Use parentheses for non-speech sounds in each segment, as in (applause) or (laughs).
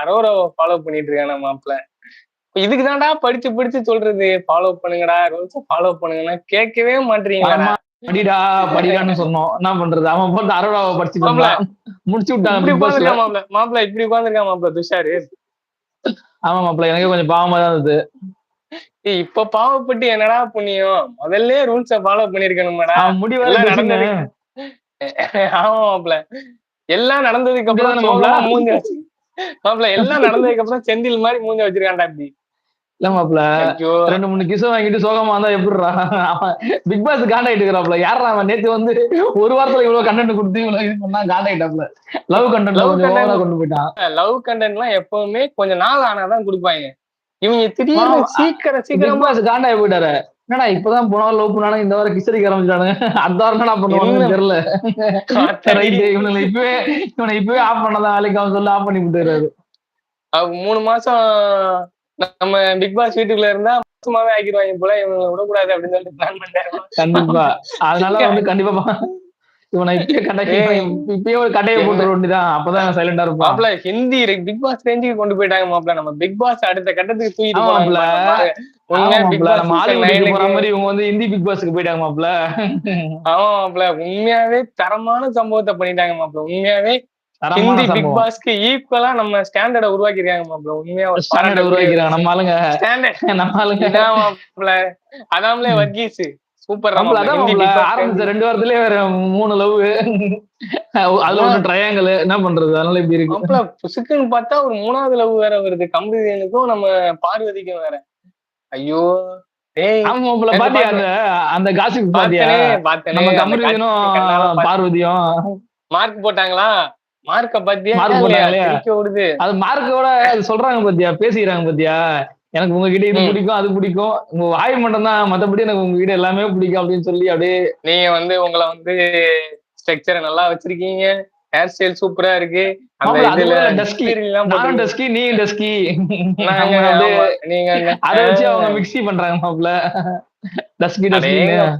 அரோராவை follow பண்ணிட்டு இருக்கானா மாப்பிள்ள இதுக்கு தான்டா படிச்சு படிச்சு சொல்றது? ஃபாலோ பண்ணுங்கடா ரூல்ஸ் ஃபாலோ பண்ணுங்கன்னா கேட்கவே மாட்டீங்களா படிடா படிடான்னு சொன்னோம். என்ன பண்றது? அவன் போட்டு அரோராவை. இருந்தான். முடிச்சு விட்டான் மாப்பிள்ள. மாப்பிள்ள இப்படி உட்காந்துருக்கான் மாப்பிள்ள துஷாரு. ஆமா மாப்பிள்ள எனக்கு கொஞ்சம் பாவமா தான் இருந்தது. இப்ப பாவப்பட்டு என்னடா புண்ணியம்? முதல்ல ரூல்ஸ ஃபாலோ பண்ணிருக்கணுமாடா அவன் முடி வேற எல்லாம் பேசுங்க. நடந்தது. (laughs) ஆமா மாப்பிள்ள. எல்லாம் நடந்ததுக்கு அப்புறம் மூஞ்சி வச்சு மாப்பிள்ள எல்லாம் நடந்ததுக்கு அப்புறம் செந்தில் மாதிரி மூஞ்சி வச்சிருக்கான்டா இப்படி. இல்ல மாப்பிள்ள ஐயோ. ரெண்டு மூணு கிசம் வாங்கிட்டு சோகமா இருந்தா எப்படிடா? பிக் பாஸ் காண்டாயிட்டு இருக்கிறாப்ல யாரா அவன் நேத்து வந்து ஒரு வாரத்துல இவ்வளவு கண்டென்ட் கொடுத்து இவ்வளவு இது பண்ணா காண்டாயிட்டாப்ல லவ் கண்டென்ட் content. ஓவரா கொண்டு போயிட்டான். லவ் கண்டென்ட் எல்லாம் எப்பவுமே கொஞ்சம் நாள் ஆனாதான் கொடுப்பாங்க. இவங்க திடீர்னு. சீக்கிரம் சீக்கிரமா பாஸ் காண்டாயி போயிட்டாரு. என்னடா இப்பதான் போன லவ் பண்ணானு இந்த வாரம் கிசடிக்க ஆரம்பிச்சிட்டானுங்க. அடுத்த வாரம் என்ன பண்ணுவாங்கன்னு? தெரியல. காத்தாடி. ரைட் இவனை இப்பவே இவனை இப்பவே ஆஃப் பண்ணதான் வேலைக்கு அவன் சொல்லி ஆஃப் பண்ணி விட்டுறாரு மூணு மாசம் நம்ம பிக் பாஸ் வீட்டுக்குள்ள இருந்தா மாசமாவே ஆக்கிடுவாங்க போல இவங்க விடக்கூடாது அப்படின்னு சொல்லிட்டு பிளான் பண்ணிட்டாரு கண்டிப்பா. அதனால (laughs) வந்து கண்டிப்பா இவனை இப்பயே கண்டை ஏய். இப்பயே ஒரு கட்டையை போட்டு வேண்டியதான் அப்பதான் சைலண்டா இருப்பான். மாப்பிள்ள ஹிந்தி பிக் பாஸ் ரேஞ்சுக்கு கொண்டு போயிட்டாங்க மாப்பிள்ள. நம்ம பிக் பாஸ் அடுத்த கட்டத்துக்கு தூக்கிட்டு ஆமா மாப்ள. மாப்ள, மாப்ள. உண்மையாவே தரமான சம்பவத்தை பண்ணிட்டாங்க மாப்பிள்ள உண்மையாவே ஹிந்தி பிக் பாஸ்க்கு ஈக்குவலா நம்ம ஸ்டாண்டர்ட உருவாக்கிருக்காங்க மாப்பிள்ள உண்மையா ஒரு ஸ்டாண்டர்ட் உருவாக்கிறாங்க நம்ம ஆளுங்க. ஸ்டாண்டர்ட் நம்ம ஆளுங்க. மாப்பிள்ள அதாமலே வர்கீஸ் சூப்பர் மாப்ள, மாப்ள, ஆரம்பிச்ச ரெண்டு வாரத்திலேயே வேற மூணு லவ் அதுல ஒண்ணு ட்ரையாங்கல் என்ன பண்றது? அதனால இப்படி இருக்கு. புசுக்குன்னு பார்த்தா ஒரு மூணாவது லவ் வேற வருது. கம்பெனிக்கும் நம்ம பார்வதிக்கும் வேற. ஐயோ ஆமா பாத்தியா அந்த அந்த காசிப் பாத்தியா நம்ம கமருதீனும் பார்வதியும் மார்க் போட்டாங்களா? மார்க்க பாத்தியா இல்லையா? போட்டாங்களே. விடுது. அது மார்க்கோட அது சொல்றாங்க பாத்தியா பேசிக்கிறாங்க பாத்தியா எனக்கு உங்ககிட்ட இது. பிடிக்கும் அது பிடிக்கும். உங்க வாய் மட்டும் தான் மத்தபடி எனக்கு உங்ககிட்ட எல்லாமே பிடிக்கும் அப்படின்னு சொல்லி அப்படியே நீங்க வந்து உங்களை வந்து ஸ்ட்ரக்சரை நல்லா வச்சிருக்கீங்க. ஹேர் ஸ்டைல் சூப்பரா இருக்கு. அந்த இதுல எல்லாம் நானும் டஸ்கி நீயும் டஸ்கி நாங்க, அதை வச்சு அவங்க மிக்ஸி பண்றாங்க மாப்ள டஸ்கி டஸ்கி.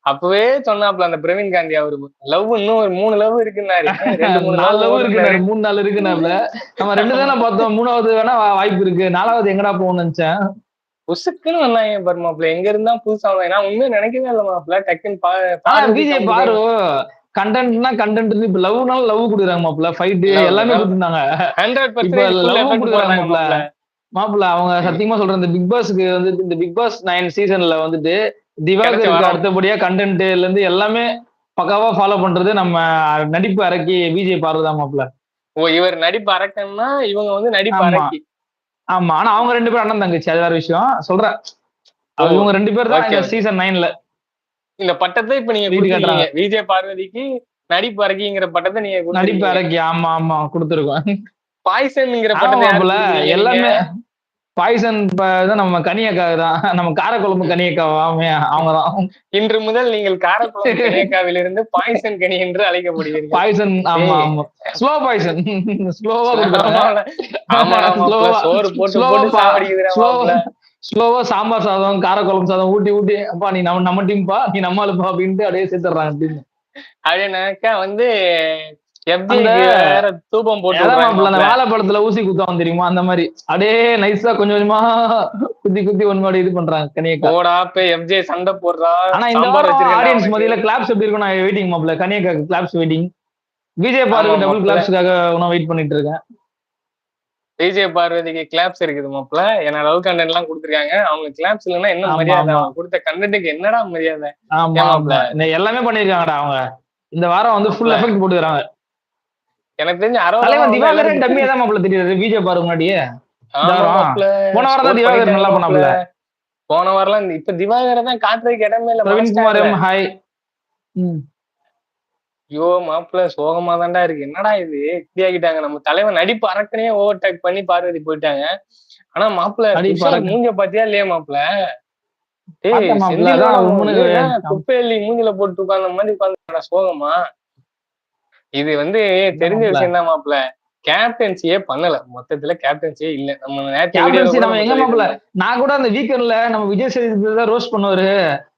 அப்பவே சொன்னாப்ல அந்த பிரவீன் காந்தி அவரு. லவ் இன்னும் ஒரு மூணு லவ் இருக்குன்னாரு (laughs) ரெண்டு மூணு நாலு லவ் love இருக்கு. மூணு நாள் இருக்குனாப்ல நம்ம ரெண்டு தானே பார்த்தோம். மூணாவது வேணா வாய்ப்பு இருக்கு. நாலாவது எங்கடா போகணும்னு நினைச்சேன். புசுக்குன்னு வந்தாங்க பாரு மாப்பிள்ள. எங்க இருந்தா புதுசா வந்தாங்க நான் உண்மையா நினைக்கவே இல்லை மாப்பிள்ள. டக்குன்னு பா- ஆனா பார்வதி விஜய் சம்பந்தம் பாரு. கண்டென்ட்னா கண்டென்ட் இப்ப லவ்னால லவ் கொடுக்குறாங்க மாப்ள ஃபைட் எல்லாமே. கொடுத்துருந்தாங்க 100% இப்ப full love effect கொடுக்குறாங்க. மாப்பிள்ள. மாப்பிள அவங்க சத்தியமா சொல்றேன் இந்த பிக் பாஸ்க்கு வந்து இந்த பிக் பாஸ் நைன் சீசன்ல வந்துட்டு திவாகருக்கு. அடுத்தபடியா கண்டென்ட்ல இருந்து எல்லாமே பக்காவா ஃபாலோ பண்றது நம்ம நடிப்பு அரக்கி விஜய் பார்வதா மாப்ள ஓ இவர் நடிப்பு அரக்கன்னா இவங்க வந்து நடிப்பு. அரக்கி ஆமா ஆனா அவங்க ரெண்டு பேரும் அண்ணன் தங்கச்சி அது வேற விஷயம் சொல்றேன் இவங்க ரெண்டு பேர் தான். சீசன் நைன்ல இந்த பட்டத்தை இப்ப நீங்க கொடுத்துருக்கீங்க விஜய் பார்வதிக்கு நடிப்பு அரக்கிங்கிற பட்டத்தை நீங்க நடிப்பு அரக்கி ஆமா ஆமா கொடுத்துருக்கோம். பாய்சன்ங்கிற ஆமா பட்டத்தை யாருக்கு மாப்ள கொடுத்துருக்கீங்க எல்லாமே? பாய்சன் நம்ம கனியக்காக தான். நம்ம காரக்குழம்பு கனியக்காவா அவங்க தான் இன்று முதல் நீங்கள் காரக்குளம் கன்னியாக்காவிலிருந்து பாய்சன் கனி என்று அழைக்கப்படுகிறீர்கள் பாய்சன் ஆமா. ஆமா. Slow poison. ஸ்லோவா சோறு போட்டு போட்டு மாப்ள. ஸ்லோவா சாம்பார் சாதம் காரக்குழம்பு சாதம் ஊட்டி ஊட்டி அப்பா நீ நம்ம நம்ம டீம்பா நீ நம்ம ஆளுப்பா அப்படின்ட்டு அப்படியே சேர்த்துறாங்க டீம் அப்படின்னாக்கா வந்து தூபம் போட்டு மாப்ள. வாழைப்பழத்துல ஊசி குத்துவாங்க தெரியுமா? அந்த மாதிரி. அப்படியே நைஸா கொஞ்சம் கொஞ்சமா குத்தி குத்தி ஒன் மாதிரி இது பண்றாங்க கனியக்கா போய் எஃப்ஜே சண்டை போடுறா ஆனா இந்த ஆடியன்ஸ். மத்தியில கிளாப்ஸ் எப்படி இருக்கும் நான் வெயிட்டிங் மாப்பிள்ள. கனியக்கா கிளாப்ஸ் வெயிட்டிங் விஜய் பார்வை டபுள். கிளாப்ஸ்க்காக நான் வெயிட் பண்ணிட்டு இருக்கேன். விஜய் பார்வதிக்கு கிளாப்ஸ் இருக்குது மாப்ள ஏன்னா லவ் கண்டென்ட் எல்லாம் கொடுத்துருக்காங்க. அவங்க கிளாப்ஸ் இல்லைன்னா என்ன மரியாதை. அவங்க கொடுத்த கண்டென்ட்டுக்கு என்னடா மரியாதை? எல்லாமே பண்ணிருக்காங்கடா அவங்க. இந்த வாரம் வந்து ஃபுல். எஃபெக்ட் போட்டுக்கிறாங்க. எனக்கு தெரிஞ்ச அறுபது திவாகரன் டம்மியா தான் மாப்பிள்ள தெரியுது விஜய் பாரு முன்னாடியே. போன வாரம் தான் திவாகர் நல்லா. பண்ணாப்ல. போன வாரம்லாம் இப்ப திவாகரை தான் காட்டுறதுக்கு இடமே இல்ல. பிரவீன் குமார் ஹாய். ஐயோ மாப்பிள்ள சோகமா தான்டா இருக்கு. என்னடா இது? இப்படி ஆகிட்டாங்க நம்ம தலைவன் நடிப்பு அரக்கனையே ஓவர் டேக் பண்ணி பார்வதி போயிட்டாங்க. ஆனா மாப்பிள்ள. மூஞ்ச பாத்தியா இல்லையா மாப்பிள்ள? குப்பையல்லி மூஞ்சில போட்டு உட்கார்ந்த மாதிரி உட்கார்ந்து சோகமா? இது வந்து தெரிஞ்ச. விஷயம் தான் மாப்பிள்ள. கேப்டன்சியே பண்ணல. மொத்தத்துல கேப்டன்சியே இல்ல. நம்ம வீடியோல நம்ம எங்க மாப்ள? நான் கூட அந்த வீக்கெண்ட்ல நம்ம விஜய் சேதுபதி தான் ரோஸ்ட் பண்ணுவாரு.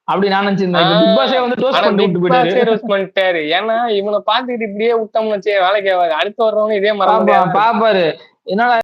அப்படி நான் நினைச்சிருந்தேன். பிக் பாஸே வந்து பண்ணி விட்டு போயிட்டாரு. பண்ணிட்டாரு. ஏன்னா இவனை பாத்துக்கிட்டு இப்படியே விட்டோம்னு வேலைக்கு ஆகாது அடுத்து வர்றவங்க இதே பாப்பா- பாப்பாரு. என்னடா